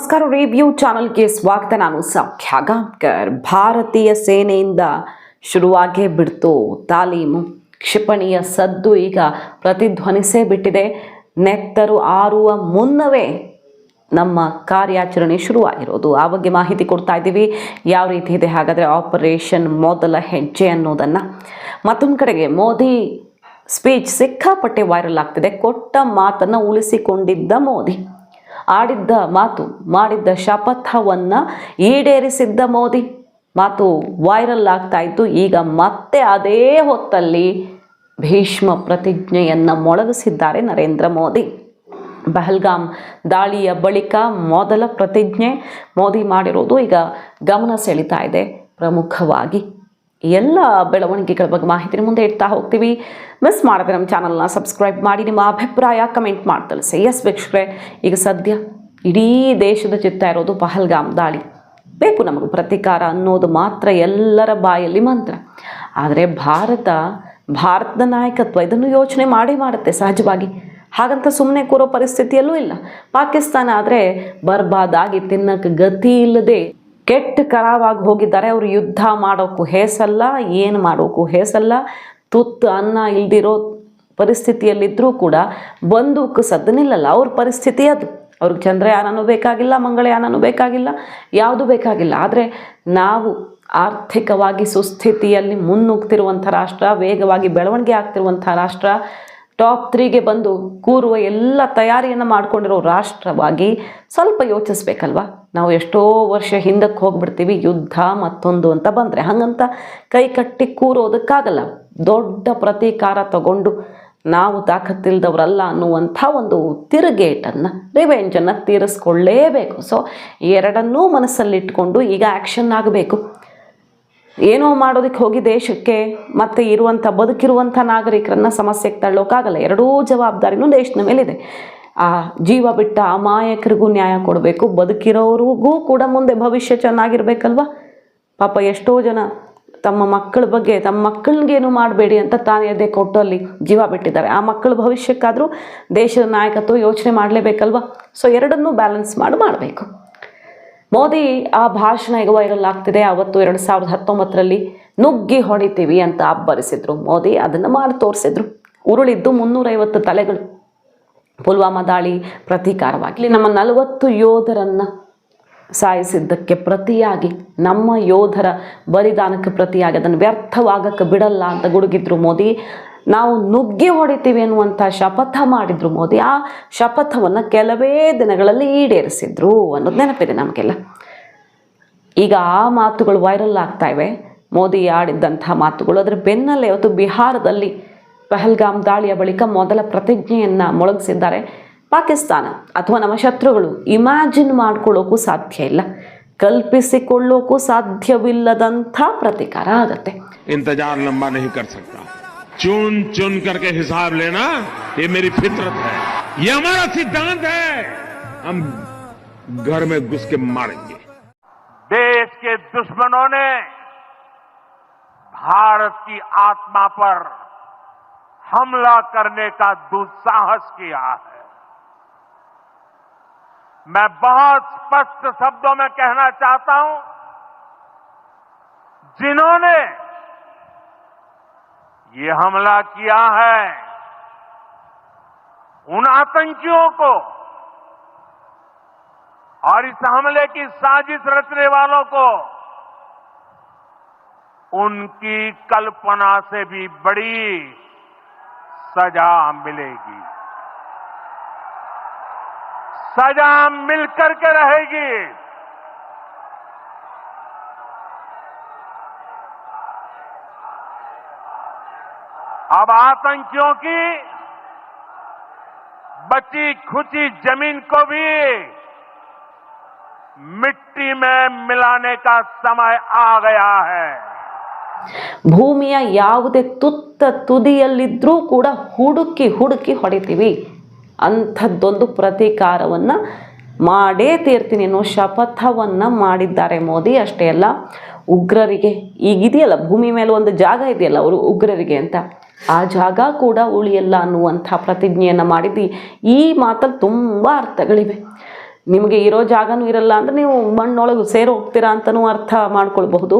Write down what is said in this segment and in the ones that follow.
ನಮಸ್ಕಾರ ರಿವ್ಯೂ ಚಾನಲ್ಗೆ ಸ್ವಾಗತ. ನಾನು ಸೌಖ್ಯ ಗಾಂವ್ಕರ್ ಭಾರತೀಯ ಸೇನೆಯಿಂದ ಶುರುವಾಗೇ ಬಿಡ್ತು ತಾಲೀಮು. ಕ್ಷಿಪಣಿಯ ಸದ್ದು ಈಗ ಪ್ರತಿಧ್ವನಿಸೇ ಬಿಟ್ಟಿದೆ. ನೆತ್ತರು ಆರುವ ಮುನ್ನವೇ ನಮ್ಮ ಕಾರ್ಯಾಚರಣೆ ಶುರುವಾಗಿರೋದು. ಆ ಬಗ್ಗೆ ಮಾಹಿತಿ ಕೊಡ್ತಾ ಇದ್ದೀವಿ. ಯಾವ ರೀತಿ ಇದೆ? ಹಾಗಾದರೆ ಆಪರೇಷನ್ ಮೊದಲ ಹೆಜ್ಜೆ ಅನ್ನೋದನ್ನು. ಮತ್ತೊಂದು ಕಡೆಗೆ ಮೋದಿ ಸ್ಪೀಚ್ ಸಿಕ್ಕಾಪಟ್ಟೆ ವೈರಲ್ ಆಗ್ತಿದೆ. ಕೊಟ್ಟ ಮಾತನ್ನು ಉಳಿಸಿಕೊಂಡಿದ್ದ ಮೋದಿ. ಆಡಿದ್ದ ಮಾತು, ಮಾಡಿದ್ದ ಶಪಥವನ್ನು ಈಡೇರಿಸಿದ್ದ ಮೋದಿ. ಮಾತು ವೈರಲ್ ಆಗ್ತಾ ಇತ್ತು. ಈಗ ಮತ್ತೆ ಅದೇ ಹೊತ್ತಲ್ಲಿ ಭೀಷ್ಮ ಪ್ರತಿಜ್ಞೆಯನ್ನು ಮೊಳಗಿಸಿದ್ದಾರೆ ನರೇಂದ್ರ ಮೋದಿ. ಪಹಲ್ಗಾಮ್ ದಾಳಿಯ ಬಳಿಕ ಮೊದಲ ಪ್ರತಿಜ್ಞೆ ಮೋದಿ ಮಾಡಿರೋದು ಈಗ ಗಮನ ಸೆಳೀತಾ ಇದೆ ಪ್ರಮುಖವಾಗಿ. ಎಲ್ಲ ಬೆಳವಣಿಗೆಗಳ ಬಗ್ಗೆ ಮಾಹಿತಿ ಮುಂದೆ ಇಡ್ತಾ ಹೋಗ್ತೀವಿ. ಮಿಸ್ ಮಾಡದೆ ನಮ್ಮ ಚಾನಲ್ನ ಸಬ್ಸ್ಕ್ರೈಬ್ ಮಾಡಿ, ನಿಮ್ಮ ಅಭಿಪ್ರಾಯ ಕಮೆಂಟ್ ಮಾಡಿ ತಿಳಿಸಿ. ಎಸ್ ವೀಕ್ಷಕರೇ, ಈಗ ಸದ್ಯ ಇಡೀ ದೇಶದ ಚಿತ್ತ ಇರೋದು ಪಹಲ್ಗಾಮ್ ದಾಳಿ. ಬೇಕು ನಮಗೆ ಪ್ರತೀಕಾರ ಅನ್ನೋದು ಮಾತ್ರ ಎಲ್ಲರ ಬಾಯಲ್ಲಿ ಮಂತ್ರ. ಆದರೆ ಭಾರತ, ಭಾರತದ ನಾಯಕತ್ವ ಇದನ್ನು ಯೋಚನೆ ಮಾಡಿ ಮಾಡುತ್ತೆ ಸಹಜವಾಗಿ. ಹಾಗಂತ ಸುಮ್ಮನೆ ಕೂರೋ ಪರಿಸ್ಥಿತಿಯಲ್ಲೂ ಇಲ್ಲ. ಪಾಕಿಸ್ತಾನ ಆದರೆ ಬರ್ಬಾದಾಗಿ ತಿನ್ನಕ್ಕೆ ಗತಿ ಇಲ್ಲದೆ ಕೆಟ್ಟ ಕರಾವಾಗಿ ಹೋಗಿದ್ದಾರೆ. ಅವರು ಯುದ್ಧ ಮಾಡೋಕ್ಕೂ ಹೇಸಲ್ಲ, ಏನು ಮಾಡೋಕ್ಕೂ ಹೇಸಲ್ಲ. ತುತ್ತು ಅನ್ನ ಇಲ್ದಿರೋ ಪರಿಸ್ಥಿತಿಯಲ್ಲಿದ್ದರೂ ಕೂಡ ಬಂದೂಕು ಸದ್ದನಿಲ್ಲಲ್ಲ. ಅವ್ರ ಪರಿಸ್ಥಿತಿ ಅದು. ಅವ್ರಿಗೆ ಚಂದ್ರಯಾನನೂ ಬೇಕಾಗಿಲ್ಲ, ಮಂಗಳಯಾನನೂ ಬೇಕಾಗಿಲ್ಲ, ಯಾವುದೂ ಬೇಕಾಗಿಲ್ಲ. ಆದರೆ ನಾವು ಆರ್ಥಿಕವಾಗಿ ಸುಸ್ಥಿತಿಯಲ್ಲಿ ಮುನ್ನುಗ್ತಿರುವಂಥ ರಾಷ್ಟ್ರ, ವೇಗವಾಗಿ ಬೆಳವಣಿಗೆ ಆಗ್ತಿರುವಂಥ ರಾಷ್ಟ್ರ, ಟಾಪ್ ತ್ರೀಗೆ ಬಂದು ಕೂರುವ ಎಲ್ಲ ತಯಾರಿಯನ್ನು ಮಾಡ್ಕೊಂಡಿರೋ ರಾಷ್ಟ್ರವಾಗಿ ಸ್ವಲ್ಪ ಯೋಚಿಸ್ಬೇಕಲ್ವಾ? ನಾವು ಎಷ್ಟೋ ವರ್ಷ ಹಿಂದಕ್ಕೆ ಹೋಗ್ಬಿಡ್ತೀವಿ, ಯುದ್ಧ ಮತ್ತೊಂದು ಅಂತ ಬಂದರೆ. ಹಾಗಂತ ಕೈ ಕಟ್ಟಿ ಕೂರೋದಕ್ಕಾಗಲ್ಲ. ದೊಡ್ಡ ಪ್ರತೀಕಾರ ತಗೊಂಡು ನಾವು ತಾಕತ್ತಿಲ್ದವರಲ್ಲ ಅನ್ನುವಂಥ ಒಂದು ತಿರುಗೇಟನ್ನು, ರಿವೆಂಜನ್ನು ತೀರಿಸ್ಕೊಳ್ಳೇಬೇಕು. ಸೊ ಎರಡನ್ನೂ ಮನಸ್ಸಲ್ಲಿಟ್ಕೊಂಡು ಈಗ ಆ್ಯಕ್ಷನ್ ಆಗಬೇಕು. ಏನೋ ಮಾಡೋದಕ್ಕೆ ಹೋಗಿ ದೇಶಕ್ಕೆ, ಮತ್ತು ಇರುವಂಥ, ಬದುಕಿರುವಂಥ ನಾಗರಿಕರನ್ನ ಸಮಸ್ಯೆಗೆ ತಳ್ಳೋಕ್ಕಾಗಲ್ಲ. ಎರಡೂ ಜವಾಬ್ದಾರಿನೂ ದೇಶದ ಮೇಲಿದೆ. ಆ ಜೀವ ಬಿಟ್ಟ ಅಮಾಯಕರಿಗೂ ನ್ಯಾಯ ಕೊಡಬೇಕು. ಬದುಕಿರೋರಿಗೂ ಕೂಡ ಮುಂದೆ ಭವಿಷ್ಯ ಚೆನ್ನಾಗಿರ್ಬೇಕಲ್ವ? ಪಾಪ ಎಷ್ಟೋ ಜನ ತಮ್ಮ ಮಕ್ಕಳ ಬಗ್ಗೆ, ತಮ್ಮ ಮಕ್ಕಳಿಗೇನು ಮಾಡಬೇಡಿ ಅಂತ ತಾನೇ ಕೊಟ್ಟು ಅಲ್ಲಿ ಜೀವ ಬಿಟ್ಟಿದ್ದಾರೆ. ಆ ಮಕ್ಕಳ ಭವಿಷ್ಯಕ್ಕಾದರೂ ದೇಶದ ನಾಯಕತ್ವ ಯೋಚನೆ ಮಾಡಲೇಬೇಕಲ್ವ? ಸೊ ಎರಡನ್ನೂ ಬ್ಯಾಲೆನ್ಸ್ ಮಾಡಿ, ಮಾಡಬೇಕು. ಮೋದಿ ಆ ಭಾಷಣ ಈಗ ವೈರಲ್ ಆಗ್ತಿದೆ. ಅವತ್ತು ಎರಡು ಸಾವಿರದ ಹತ್ತೊಂಬತ್ತರಲ್ಲಿ ನುಗ್ಗಿ ಹೊಡಿತೀವಿ ಅಂತ ಅಬ್ಬರಿಸಿದ್ರು ಮೋದಿ. ಅದನ್ನು ಮಾಡಿ ತೋರಿಸಿದ್ರು. ಉರುಳಿದ್ದು ಮುನ್ನೂರೈವತ್ತು ತಲೆಗಳು. ಪುಲ್ವಾಮಾ ದಾಳಿ ಪ್ರತೀಕಾರವಾಗಿ ನಮ್ಮ ನಲವತ್ತು ಯೋಧರನ್ನು ಸಾಯಿಸಿದ್ದಕ್ಕೆ ಪ್ರತಿಯಾಗಿ, ನಮ್ಮ ಯೋಧರ ಬಲಿದಾನಕ್ಕೆ ಪ್ರತಿಯಾಗಿ, ಅದನ್ನು ವ್ಯರ್ಥವಾಗಕ್ಕೆ ಬಿಡಲ್ಲ ಅಂತ ಗುಡುಗಿದ್ರು ಮೋದಿ. ನಾವು ನುಗ್ಗಿ ಹೊಡಿತೀವಿ ಅನ್ನುವಂಥ ಶಪಥ ಮಾಡಿದ್ರು ಮೋದಿ. ಆ ಶಪಥವನ್ನು ಕೆಲವೇ ದಿನಗಳಲ್ಲಿ ಈಡೇರಿಸಿದ್ರು ಅನ್ನೋದು ನೆನಪಿದೆ ನಮಗೆಲ್ಲ. ಈಗ ಆ ಮಾತುಗಳು ವೈರಲ್ ಆಗ್ತಾ ಇವೆ. ಮೋದಿ ಆಡಿದ್ದಂಥ ಮಾತುಗಳು, ಅದರ ಬೆನ್ನಲ್ಲೇ ಇವತ್ತು ಬಿಹಾರದಲ್ಲಿ ಪಹಲ್ಗಾಮ್ ದಾಳಿಯ ಬಳಿಕ ಮೊದಲ ಪ್ರತಿಜ್ಞೆಯನ್ನು ಮೊಳಗಿಸಿದ್ದಾರೆ ಪಾಕಿಸ್ತಾನ ಅಥವಾ ನಮ್ಮ ಶತ್ರುಗಳು ಇಮ್ಯಾಜಿನ್ ಮಾಡ್ಕೊಳ್ಳೋಕ್ಕೂ ಸಾಧ್ಯ ಇಲ್ಲ ಕಲ್ಪಿಸಿಕೊಳ್ಳೋಕ್ಕೂ ಸಾಧ್ಯವಿಲ್ಲದಂಥ ಪ್ರತೀಕಾರ ಆಗತ್ತೆ इंतजार लंबा नहीं कर सकता चुन चुन करके हिसाब लेना ये मेरी फितरत है ये हमारा सिद्धांत है हम घर में घुस के मारेंगे देश के दुश्मनों ने भारत की आत्मा पर हमला करने का दुस्साहस किया है। मैं बहुत स्पष्ट शब्दों में कहना चाहता हूँ, जिन्होंने ये हमला किया है, उन आतंकियों को और इस हमले की साजिश रचने वालों को, उनकी कल्पना से भी बड़ी सजा मिलेगी। सजा मिलकर के रहेगी। अब आतंकियों की बची खुची ज़मीन को भी मिट्टी में मिलाने का समय आ गया है। ಭೂಮಿಯ ಯಾವುದೇ ತುತ್ತ ತುದಿಯಲ್ಲಿದ್ದರೂ ಕೂಡ ಹುಡುಕಿ ಹುಡುಕಿ ಹೊಡಿತೀವಿ. ಅಂಥದ್ದೊಂದು ಪ್ರತೀಕಾರವನ್ನು ಮಾಡೇ ತೀರ್ತೀನಿ ಅನ್ನೋ ಶಪಥವನ್ನು ಮಾಡಿದ್ದಾರೆ ಮೋದಿ. ಅಷ್ಟೇ ಅಲ್ಲ, ಉಗ್ರರಿಗೆ ಈಗಿದೆಯಲ್ಲ, ಭೂಮಿ ಮೇಲೆ ಒಂದು ಜಾಗ ಇದೆಯಲ್ಲ ಅವರು ಉಗ್ರರಿಗೆ ಅಂತ. ಆ ಜಾಗ ಕೂಡ ಉಳಿಯಲ್ಲ ಅನ್ನುವಂಥ ಪ್ರತಿಜ್ಞೆಯನ್ನು ಮಾಡಿದ್ದು. ಈ ಮಾತಲ್ಲಿ ತುಂಬ ಅರ್ಥಗಳಿವೆ. ನಿಮಗೆ ಇರೋ ಜಾಗನೂ ಇರಲ್ಲ ಅಂದರೆ ನೀವು ಮಣ್ಣೊಳಗೆ ಸೇರಿ ಹೋಗ್ತೀರಾ ಅಂತಲೂ ಅರ್ಥ ಮಾಡ್ಕೊಳ್ಬಹುದು.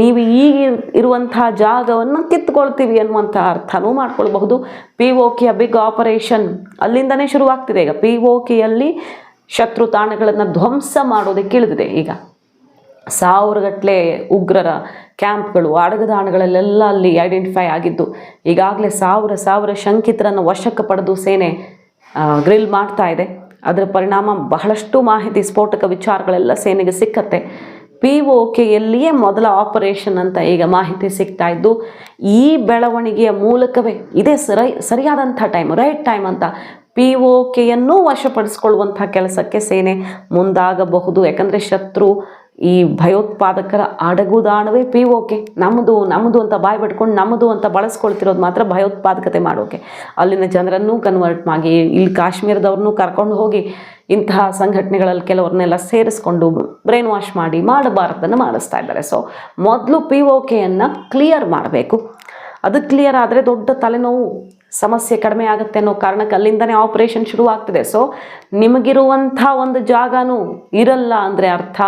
ನೀವು ಈಗ ಇರುವಂತಹ ಜಾಗವನ್ನು ಕಿತ್ಕೊಳ್ತೀವಿ ಅನ್ನುವಂಥ ಅರ್ಥನೂ ಮಾಡ್ಕೊಳ್ಬಹುದು. ಪಿ ಓ ಕೆಯ ಬಿಗ್ ಆಪರೇಷನ್ ಅಲ್ಲಿಂದನೇ ಶುರುವಾಗ್ತಿದೆ. ಈಗ ಪಿ ಓ ಕೆಯಲ್ಲಿ ಶತ್ರು ತಾಣಗಳನ್ನು ಧ್ವಂಸ ಮಾಡೋದಕ್ಕೆ ಇಳಿದಿದೆ ಈಗ. ಸಾವಿರಗಟ್ಟಲೆ ಉಗ್ರರ ಕ್ಯಾಂಪ್ಗಳು, ಅಡಗದಾಣಗಳಲ್ಲೆಲ್ಲ ಅಲ್ಲಿ ಐಡೆಂಟಿಫೈ ಆಗಿದ್ದು. ಈಗಾಗಲೇ ಸಾವಿರ ಸಾವಿರ ಶಂಕಿತರನ್ನು ವಶಕ್ಕೆ ಪಡೆದು ಸೇನೆ ಗ್ರಿಲ್ ಮಾಡ್ತಾ ಇದೆ. ಅದರ ಪರಿಣಾಮ ಬಹಳಷ್ಟು ಮಾಹಿತಿ, ಸ್ಫೋಟಕ ವಿಚಾರಗಳೆಲ್ಲ ಸೇನೆಗೆ ಸಿಕ್ಕತ್ತೆ. ಪಿ ಒ ಕೆಯಲ್ಲಿಯೇ ಮೊದಲ ಆಪರೇಷನ್ ಅಂತ ಈಗ ಮಾಹಿತಿ ಸಿಗ್ತಾ ಇದ್ದು, ಈ ಬೆಳವಣಿಗೆಯ ಮೂಲಕವೇ ಇದೇ ಸರಿ, ಸರಿಯಾದಂಥ ಟೈಮ್ ರೈಟ್ ಟೈಮ್ ಅಂತ ಪಿ ಒ ಕೆಯನ್ನು ವಶಪಡಿಸ್ಕೊಳ್ಳುವಂಥ ಕೆಲಸಕ್ಕೆ ಸೇನೆ ಮುಂದಾಗಬಹುದು. ಯಾಕಂದರೆ ಶತ್ರು ಈ ಭಯೋತ್ಪಾದಕರ ಅಡಗುದಾಣವೇ ಪಿ ಓಕೆ ನಮ್ಮದು ನಮ್ಮದು ಅಂತ ಬಾಯಿ ಬಿಟ್ಕೊಂಡು ನಮ್ಮದು ಅಂತ ಬಳಸ್ಕೊಳ್ತಿರೋದು ಮಾತ್ರ ಭಯೋತ್ಪಾದಕತೆ ಮಾಡೋಕೆ. ಅಲ್ಲಿನ ಜನರನ್ನು ಕನ್ವರ್ಟ್ ಮಾಡಿ, ಇಲ್ಲಿ ಕಾಶ್ಮೀರದವ್ರನ್ನೂ ಕರ್ಕೊಂಡು ಹೋಗಿ ಇಂತಹ ಸಂಘಟನೆಗಳಲ್ಲಿ ಕೆಲವ್ರನ್ನೆಲ್ಲ ಸೇರಿಸ್ಕೊಂಡು ಬ್ರೈನ್ ವಾಶ್ ಮಾಡಿ ಮಾಡಬಾರ್ದನ್ನು ಮಾಡಿಸ್ತಾ ಇದ್ದಾರೆ. ಸೊ ಮೊದಲು ಪಿ ಓ ಕ್ಲಿಯರ್ ಮಾಡಬೇಕು. ಅದು ಕ್ಲಿಯರ್ ಆದರೆ ದೊಡ್ಡ ತಲೆನೋವು. ಸಮಸ್ಯೆ ಕಡಿಮೆ ಆಗುತ್ತೆ ಅನ್ನೋ ಕಾರಣಕ್ಕೆ ಅಲ್ಲಿಂದನೇ ಆಪರೇಷನ್ ಶುರುವಾಗ್ತಿದೆ. ಸೊ ನಿಮಗಿರುವಂಥ ಒಂದು ಜಾಗನೂ ಇರಲ್ಲ ಅಂದರೆ ಅರ್ಥ,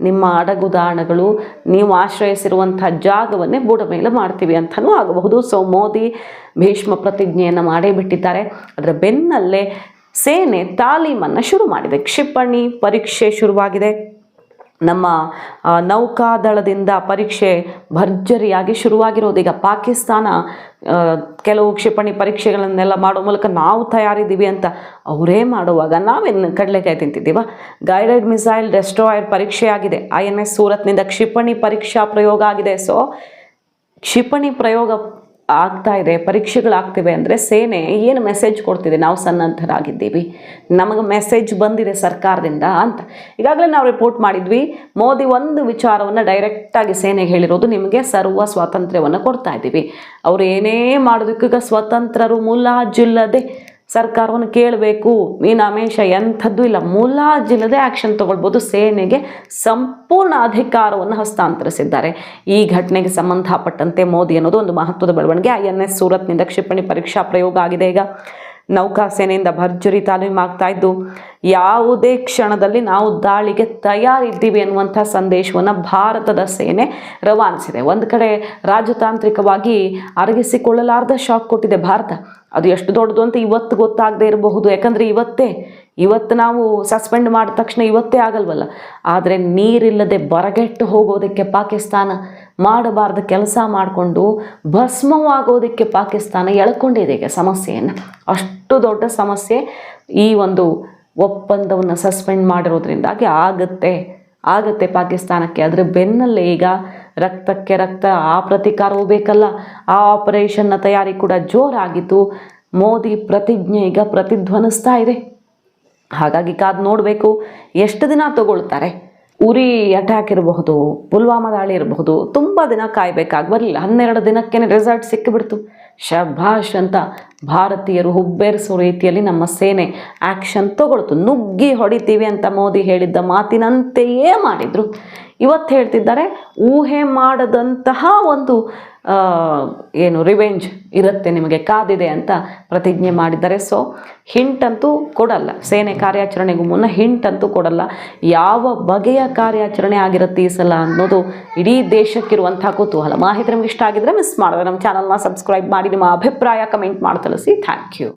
ನಿಮ್ಮ ಅಡಗುದಾಣಗಳು, ನೀವು ಆಶ್ರಯಿಸಿರುವಂಥ ಜಾಗವನ್ನೇ ಬುಡ ಮೇಲೆ ಮಾಡ್ತೀವಿ ಅಂತಲೂ ಆಗಬಹುದು. ಸೊ ಮೋದಿ ಭೀಷ್ಮ ಪ್ರತಿಜ್ಞೆಯನ್ನು ಮಾಡೇ ಬಿಟ್ಟಿದ್ದಾರೆ. ಅದರ ಬೆನ್ನಲ್ಲೇ ಸೇನೆ ತಾಲೀಮನ್ನು ಶುರು ಮಾಡಿದೆ. ಕ್ಷಿಪಣಿ ಪರೀಕ್ಷೆ ಶುರುವಾಗಿದೆ. ನಮ್ಮ ನೌಕಾದಳದಿಂದ ಪರೀಕ್ಷೆ ಭರ್ಜರಿಯಾಗಿ ಶುರುವಾಗಿರೋದು. ಈಗ ಪಾಕಿಸ್ತಾನ ಕೆಲವು ಕ್ಷಿಪಣಿ ಪರೀಕ್ಷೆಗಳನ್ನೆಲ್ಲ ಮಾಡೋ ಮೂಲಕ ನಾವು ತಯಾರಿದ್ದೀವಿ ಅಂತ ಅವರೇ ಮಾಡುವಾಗ ನಾವೇನು ಕಡಲೆಕಾಯಿ ತಿಂತಿದ್ದೀವ? ಗೈಡೆಡ್ ಮಿಸೈಲ್ ಡೆಸ್ಟ್ರಾಯರ್ ಪರೀಕ್ಷೆ ಆಗಿದೆ ಐ ಎನ್ ಎಸ್ ಸೂರತ್ನಿಂದ ಕ್ಷಿಪಣಿ ಪರೀಕ್ಷಾ ಪ್ರಯೋಗ ಆಗಿದೆ. ಸೊ ಕ್ಷಿಪಣಿ ಪ್ರಯೋಗ ಆಗ್ತಾ ಇದೆ, ಪರೀಕ್ಷೆಗಳಾಗ್ತಿವೆ ಅಂದರೆ ಸೇನೆ ಏನು ಮೆಸೇಜ್ ಕೊಡ್ತಿದೆ, ನಾವು ಸನ್ನದ್ಧರಾಗಿದ್ದೀವಿ. ನಮಗೆ ಮೆಸೇಜ್ ಬಂದಿದೆ ಸರ್ಕಾರದಿಂದ ಅಂತ. ಈಗಾಗಲೇ ನಾವು ರಿಪೋರ್ಟ್ ಮಾಡಿದ್ವಿ, ಮೋದಿ ಒಂದು ವಿಚಾರವನ್ನು ಡೈರೆಕ್ಟಾಗಿ ಸೇನೆಗೆ ಹೇಳಿರೋದು ನಿಮಗೆ ಸರ್ವ ಸ್ವಾತಂತ್ರ್ಯವನ್ನು ಕೊಡ್ತಾ ಇದ್ದೀವಿ. ಅವರು ಏನೇ ಮಾಡೋದಕ್ಕೀಗ ಸ್ವತಂತ್ರರು ಮುಲಾಜಿಲ್ಲದೆ ಸರ್ಕಾರವನ್ನು ಕೇಳಬೇಕು. ಮೀನಾಮೇಷ ಎಂಥದ್ದು ಇಲ್ಲ. ಮುಲಾಜಿಲ್ಲದೆ ಆ್ಯಕ್ಷನ್ ತಗೊಳ್ಬೋದು. ಸೇನೆಗೆ ಸಂಪೂರ್ಣ ಅಧಿಕಾರವನ್ನು ಹಸ್ತಾಂತರಿಸಿದ್ದಾರೆ. ಈ ಘಟನೆಗೆ ಸಂಬಂಧಪಟ್ಟಂತೆ ಮೋದಿ ಅನ್ನೋದು ಒಂದು ಮಹತ್ವದ ಬೆಳವಣಿಗೆ. ಐ ಎನ್ ಎಸ್ ಸೂರತ್ನಿಂದ ಕ್ಷಿಪಣಿ ಪರೀಕ್ಷಾ ಪ್ರಯೋಗ ಆಗಿದೆ ಈಗ. ನೌಕಾ ಸೇನೆಯಿಂದ ಭರ್ಜರಿ ತಾಲೀಮು ಆಗ್ತಾ ಇದ್ದು ಯಾವುದೇ ಕ್ಷಣದಲ್ಲಿ ನಾವು ದಾಳಿಗೆ ತಯಾರಿದ್ದೀವಿ ಅನ್ನುವಂಥ ಸಂದೇಶವನ್ನು ಭಾರತದ ಸೇನೆ ರವಾನಿಸಿದೆ. ಒಂದು ಕಡೆ ರಾಜತಾಂತ್ರಿಕವಾಗಿ ಅರಗಿಸಿಕೊಳ್ಳಲಾರ್ದ ಶಾಕ್ ಕೊಟ್ಟಿದೆ ಭಾರತ. ಅದು ಎಷ್ಟು ದೊಡ್ಡದು ಅಂತ ಇವತ್ತು ಗೊತ್ತಾಗದೇ ಇರಬಹುದು. ಯಾಕಂದರೆ ಇವತ್ತೇ, ಇವತ್ತು ನಾವು ಸಸ್ಪೆಂಡ್ ಮಾಡಿದ ತಕ್ಷಣ ಇವತ್ತೇ ಆಗಲ್ವಲ್ಲ. ಆದರೆ ನೀರಿಲ್ಲದೆ ಬರಗೆಟ್ಟು ಹೋಗೋದಕ್ಕೆ ಪಾಕಿಸ್ತಾನ ಮಾಡಬಾರ್ದ ಕೆಲಸ ಮಾಡಿಕೊಂಡು ಭಸ್ಮವಾಗೋದಕ್ಕೆ ಪಾಕಿಸ್ತಾನ ಎಳ್ಕೊಂಡಿದೆ ಈಗ ಸಮಸ್ಯೆಯನ್ನು. ಅಷ್ಟು ದೊಡ್ಡ ಸಮಸ್ಯೆ ಈ ಒಂದು ಒಪ್ಪಂದವನ್ನು ಸಸ್ಪೆಂಡ್ ಮಾಡಿರೋದ್ರಿಂದಾಗಿ ಆಗುತ್ತೆ. ಆಗುತ್ತೆ ಪಾಕಿಸ್ತಾನಕ್ಕೆ. ಅದರ ಬೆನ್ನಲ್ಲೇ ಈಗ ರಕ್ತಕ್ಕೆ ರಕ್ತ, ಆ ಪ್ರತೀಕಾರವೂ ಬೇಕಲ್ಲ. ಆ ಆಪರೇಷನ್ನ ತಯಾರಿ ಕೂಡ ಜೋರಾಗಿತ್ತು ಮೋದಿ ಪ್ರತಿಜ್ಞೆ ಈಗ ಪ್ರತಿಧ್ವನಿಸ್ತಾ ಇದೆ. ಹಾಗಾಗಿ ಕಾದು ನೋಡಬೇಕು ಎಷ್ಟು ದಿನ ತಗೊಳ್ತಾರೆ? ಉರಿ ಅಟ್ಯಾಕ್ ಇರಬಹುದು, ಪುಲ್ವಾಮಾ ದಾಳಿ ಇರಬಹುದು, ತುಂಬ ದಿನ ಕಾಯಬೇಕಾಗಿ ಬರಲಿಲ್ಲ. ಹನ್ನೆರಡು ದಿನಕ್ಕೇ ರಿಸಲ್ಟ್ ಸಿಕ್ಕಿಬಿಡ್ತು. ಶಭಾಷ್ ಅಂತ ಭಾರತೀಯರು ಹುಬ್ಬೇರಿಸೋ ರೀತಿಯಲ್ಲಿ ನಮ್ಮ ಸೇನೆ ಆ್ಯಕ್ಷನ್ ತಗೊಳ್ತು. ನುಗ್ಗಿ ಹೊಡಿತೀವಿ ಅಂತ ಮೋದಿ ಹೇಳಿದ್ದ ಮಾತಿನಂತೆಯೇ ಮಾಡಿದರು. ಇವತ್ತು ಹೇಳ್ತಿದ್ದಾರೆ, ಊಹೆ ಮಾಡದಂತಹ ಒಂದು ಏನು ರಿವೆಂಜ್ ಇರುತ್ತೆ ನಿಮಗೆ, ಕಾದಿದೆ ಅಂತ ಪ್ರತಿಜ್ಞೆ ಮಾಡಿದ್ದಾರೆ. ಸೊ ಹಿಂಟ್ ಅಂತೂ ಕೊಡಲ್ಲ. ಸೇನೆ ಕಾರ್ಯಾಚರಣೆಗೂ ಮುನ್ನ ಹಿಂಟ್ ಅಂತೂ ಕೊಡಲ್ಲ. ಯಾವ ಬಗೆಯ ಕಾರ್ಯಾಚರಣೆ ಆಗಿರುತ್ತೆ ಈ ಸಲ ಅನ್ನೋದು ಇಡೀ ದೇಶಕ್ಕಿರುವಂತಹ ಕುತೂಹಲ. ಮಾಹಿತಿ ನಿಮ್ಗೆ ಇಷ್ಟ ಆಗಿದ್ರೆ ಮಿಸ್ ಮಾಡಿದ್ರೆ ನಮ್ಮ ಚಾನಲ್ನ ಸಬ್ಸ್ಕ್ರೈಬ್ ಮಾಡಿ, ನಿಮ್ಮ ಅಭಿಪ್ರಾಯ ಕಮೆಂಟ್ ಮಾಡಿ ತಿಳಿಸಿ ಥ್ಯಾಂಕ್ ಯು